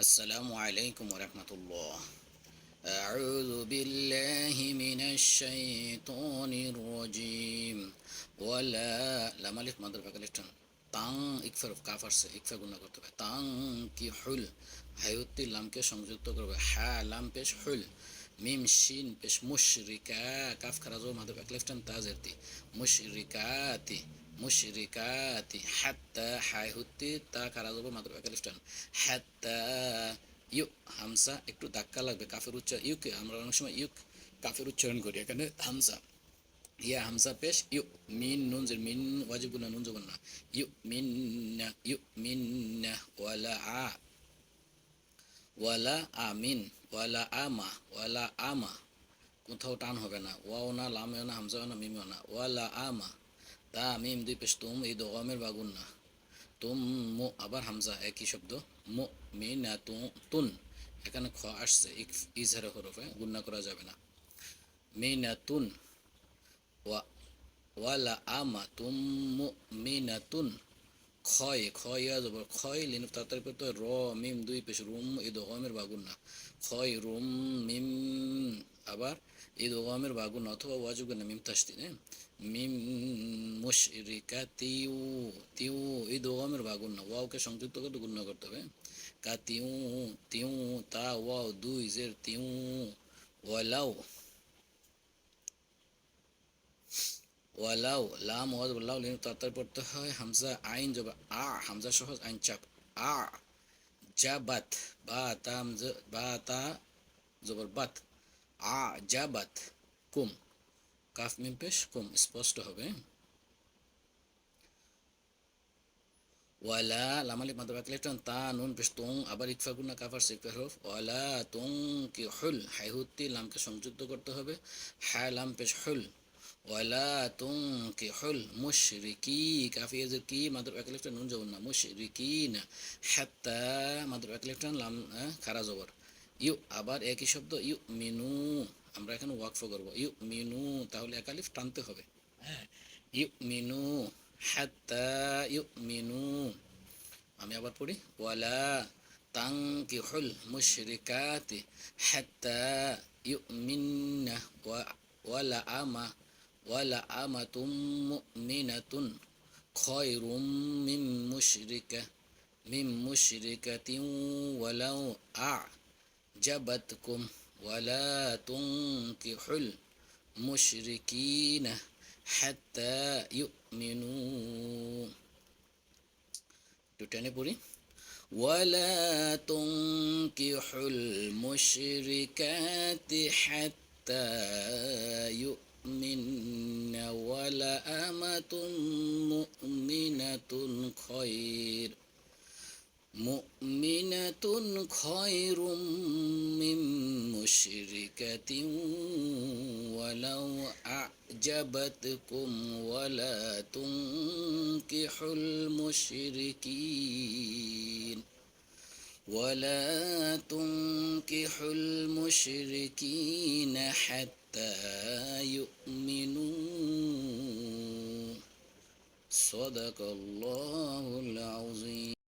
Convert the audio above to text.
السلام عليكم ورحمة الله أعوذ بالله من الشيطان الرجيم ولا لما لف مدر بكاليفتن তাং ইকফার calf আসছে ইকফা গুণা করতে হবে তাং কি হুল হায়ুত্তি লামকে সংযুক্ত করবে হা লাম পেশ হুল মিম শিন পেশ মুশরিকা কাফ খারাজ মাদর বাকলেফটান তাজেরতি মুশরিকাতি মুশরিকাতি হাত্তা হাই হুত্তি তা খারাজ মাদর বাকলেফটান হাত্তা ইউ হামসা, একটু ধাক্কা লাগবে, কাফের উচ্চারণ, ইউকে, আমরা অনেক সময় ইউক কাফের উচ্চারণ করি, এখানে হামসা। ইয়া হামসা পেশ, ইউ মিন নুন যে মিন ওয়াজিব না, নুন জবন না। ইউ মিন ইউ মিন ওয়ালা আ, ওয়ালা আমিন ওয়ালা আমা ওয়ালা আমা কোথাও টান হবে না। ওয়াও না লামেও না হামসাও না মিমেও না। ওয়ালা আমা তা মিম দুই পেশ তুম এই দোয়ামের বাগুন না। তুম মো আবার হামজা, একই শব্দ। মো মি না তুন। এখানে খ আসছে ইজহারে হরফে গুন্না করা যাবে না। মি না তুন। ওয়া, ওয়ালা আমা তুম মো মি না তুন। ক্ষয় ক্ষয় যাব। খয় লিন, তাড়াতাড়ি করতে র, মিম, দুই পেশ, রুম এই দোকামের বাগুন না। খয় রুম, মিম, আবার এই দোকামের বাগুন অথবা ওয়াজুগ না, মিম তাস্তি হ্যাঁ? মিম মুশরিকা তিউ তিউ এই দোকামের বাগুন না। ওয়াওকে সংযুক্ত করতে, গুণ করতে হবে কা তিউ তিউ, তা, ওয়াও, দুই, জের, তিউ ওয়ালাও ওয়ালাও লাম ওয়াজ ওয়ালাও লিন তাড়াতাড়ি পড়তে হয় হামজা আইন জব, আ, হামজা সহজ আইন চাপ, আ, জাবাত, বা তাম বা তা জবর বাত, আ, জাবাত, কুম, কাফ মিম পেশ, কুম, স্পষ্ট হবে। ওয়ালা লামালিক মাদ্রাবা বাকলেটন তা নুন পেশ, তুং, আবার ইকফা গুনা কাফার সিকফার হরফ, ওয়ালা তুং কি হুল হাইহুত্তি লামকে সংযুক্ত করতে হবে হা লাম পেশ হুল। ওয়ালা তুং কি হুল মুশরিকি কাফি এজের কি মাদ্রাবা বাকলেটন নুন জবর না মুশরিকিনা হাত্তা মাদ্রাবা বাকলেটন লাম খারা জবর ইউ আবার একই শব্দ ইউ মিনু আমরা এখানে ওয়াকফ করব ইউ মিনু তাহলে একালিফ টানতে হবে হ্যাঁ ইউ মিনু হাত্তা ইউ মিনু আমি আবার পড়ি ওয়ালা তাঙ্কিহুল মুশরিকাতি হাত্তা ইউমিন্না ওয়ালা আমা ولأمة مؤمنة خير من مشركة من مشركة ولو أعجبتكم. ولا تنكحوا المشركين حتى يؤمنوا. ولا تنكحوا المشركات حتى يؤمنوا. ولا أمة مؤمنة خير مؤمنة خير من مشركة ولو أعجبتكم ولا تنكحوا المشركين ولا تنكحوا المشركين حتى يؤمنوا. صدق الله العظيم.